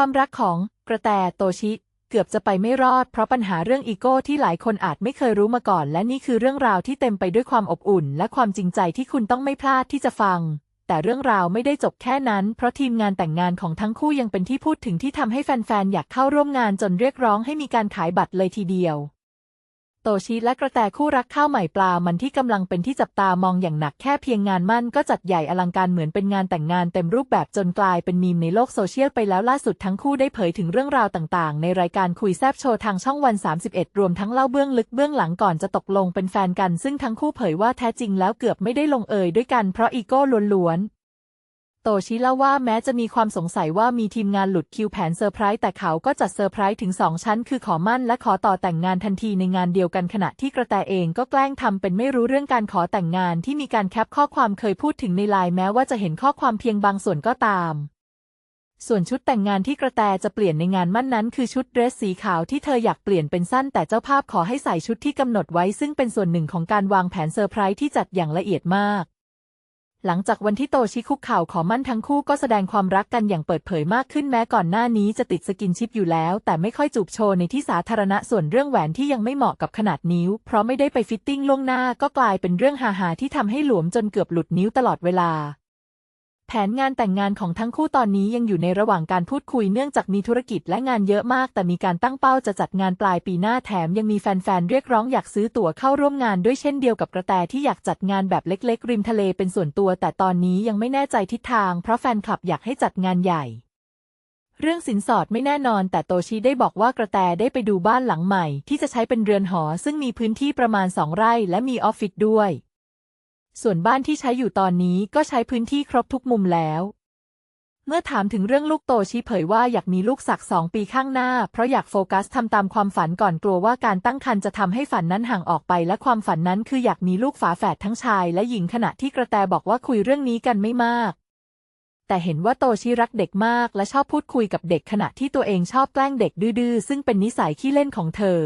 ความรักของกระแตโตชิ เกือบจะไปไม่รอด เพราะปัญหาเรื่องอีโก้ที่หลายคนอาจไม่เคยรู้มาก่อน และนี่คือเรื่องราวที่เต็มไปด้วยความอบอุ่น และความจริงใจที่คุณต้องไม่พลาดที่จะฟัง แต่เรื่องราวไม่ได้จบแค่นั้น เพราะทีมงานแต่งงานของทั้งคู่ยังเป็นที่พูดถึงที่ทำให้แฟนๆอยากเข้าร่วมงานจนเรียกร้องให้มีการขายบัตรเลยทีเดียว โตชิและกระแตคู่รักข้าวใหม่ปลามันที่กำลังเป็นที่จับตามองอย่างหนักแค่เพียงงานมั่นก็จัดใหญ่อลังการเหมือนเป็นงานแต่งงานเต็มรูปแบบจนกลายเป็นมีมในโลกโซเชียลไปแล้วล่าสุดทั้งคู่ได้เผยถึงเรื่องราวต่างๆ ในรายการคุยแซบโชว์ทางช่องวัน 31 รวมทั้งเล่าเบื้องลึกเบื้องหลังก่อนจะตกลงเป็นแฟนกัน ซึ่งทั้งคู่เผยว่าแท้จริงแล้วเกือบไม่ได้ลงเอยด้วยกันเพราะอีโก้ล้วนๆ โตชิเล่าว่าแม้จะมีความสงสัยว่ามีทีมงานหลุดคิวแผนเซอร์ไพรส์แต่เขาก็จัดเซอร์ไพรส์ถึง 2 ชั้น คือขอมั่นและขอต่อแต่งงานทันทีในงานเดียวกันขณะที่กระแตเองก็แกล้งทำเป็นไม่รู้เรื่องการขอแต่งงานที่มีการแคปข้อความเคยพูดถึงในไลน์แม้ว่าจะเห็นข้อความเพียงบางส่วนก็ตาม ส่วนชุดแต่งงานที่กระแตจะเปลี่ยนในงานมั่นนั้น คือชุดเดรสสีขาวที่เธออยากเปลี่ยนเป็นสั้น แต่เจ้าภาพขอให้ใส่ชุดที่กำหนดไว้ซึ่งเป็นส่วนหนึ่งของการวางแผนเซอร์ไพรส์ที่จัดอย่างละเอียดมาก หลังจากวันที่โตชิคุกเข่าขอมั่นทั้งคู่ก็แสดงความรักกันอย่างเปิดเผยมากขึ้นแม้ก่อนหน้านี้จะติดสกินชิปอยู่แล้ว แต่ไม่ค่อยจูบโชว์ในที่สาธารณะส่วนเรื่องแหวนที่ยังไม่เหมาะกับขนาดนิ้ว เพราะไม่ได้ไปฟิตติ้งล่วงหน้าก็กลายเป็นเรื่องฮาๆที่ทำให้หลวมจนเกือบหลุดนิ้วตลอดเวลา นงานแต่งงานของทั้งคู่ตอนนี้ยังอยู่ในระหว่างการพูดคุยเนื่องจากมีธุรกิจและงานเยอะมาก แต่มีการตั้งเป้าจะจัดงานปลายปีหน้าแถมยังมีแฟนๆ เรียกร้องอยากซื้อตั๋วเข้าร่วมงานด้วยเช่นเดียวกับกระแตที่อยากจัดงานแบบเล็กๆ ริมทะเลเป็นส่วนตัว แต่ตอนนี้ยังไม่แน่ใจทิศทาง เพราะแฟนคลับอยากให้จัดงานใหญ่ เรื่องสินสอดไม่แน่นอน แต่โตชิได้บอกว่ากระแตได้ไปดูบ้านหลังใหม่ ที่จะใช้เป็นเรือนหอ ซึ่งมีพื้นที่ประมาณสองไร่ และมีออฟฟิศด้วย ส่วนบ้านที่ใช้อยู่ตอนนี้ก็ใช้พื้นที่ครบทุกมุมแล้ว เมื่อถามถึงเรื่องลูกโตชิเผยว่าอยากมีลูกสักสองปีข้างหน้า เพราะอยากโฟกัสทำตามความฝันก่อนกลัวว่าการตั้งครรภ์จะทำให้ฝันนั้นห่างออกไป และความฝันนั้นคืออยากมีลูกฝาแฝดทั้งชาย และหญิงขณะที่กระแตบอกว่าคุยเรื่องนี้กันไม่มากแต่เห็นว่าโตชิรักเด็กมากและชอบพูดคุยกับเด็กขณะที่ตัวเองชอบแกล้งเด็กดื้อๆ ซึ่งเป็นนิสัยขี้เล่นของเธอ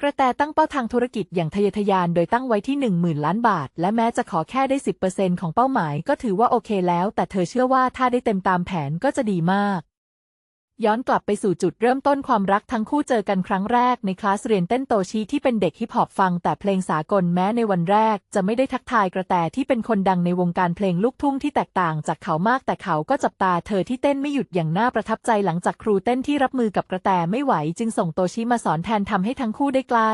กระแตตั้งเป้าทางธุรกิจอย่างทะเยอทะยานโดยตั้งไว้ที่1 0,000 ล้านบาท และแม้จะขอแค่ได้ 10%ของเป้าหมายก็ถือว่าโอเคแล้ว แต่เธอเชื่อว่าถ้าได้เต็มตามแผนก็จะดีมาก ย้อนกลับไปสู่จุดเริ่มต้นความรักทั้งคู่เจอกันครั้งแรกในคลาสเรียนเต้นโตชีที่เป็นเด็กฮิปฮอปฟังแต่เพลงสากลแม้ในวันแรก จะไม่ได้ทักทายกระแตที่เป็นคนดังในวงการเพลงลูกทุ่งที่แตกต่างจากเขามากแต่เขาก็จับตาเธอที่เต้นไม่หยุดอย่างน่าประทับใจหลังจากครูเต้นที่รับมือกับกระแตไม่ไหว จึงส่งโตชีมาสอนแทนทำให้ทั้งคู่ได้ใกล้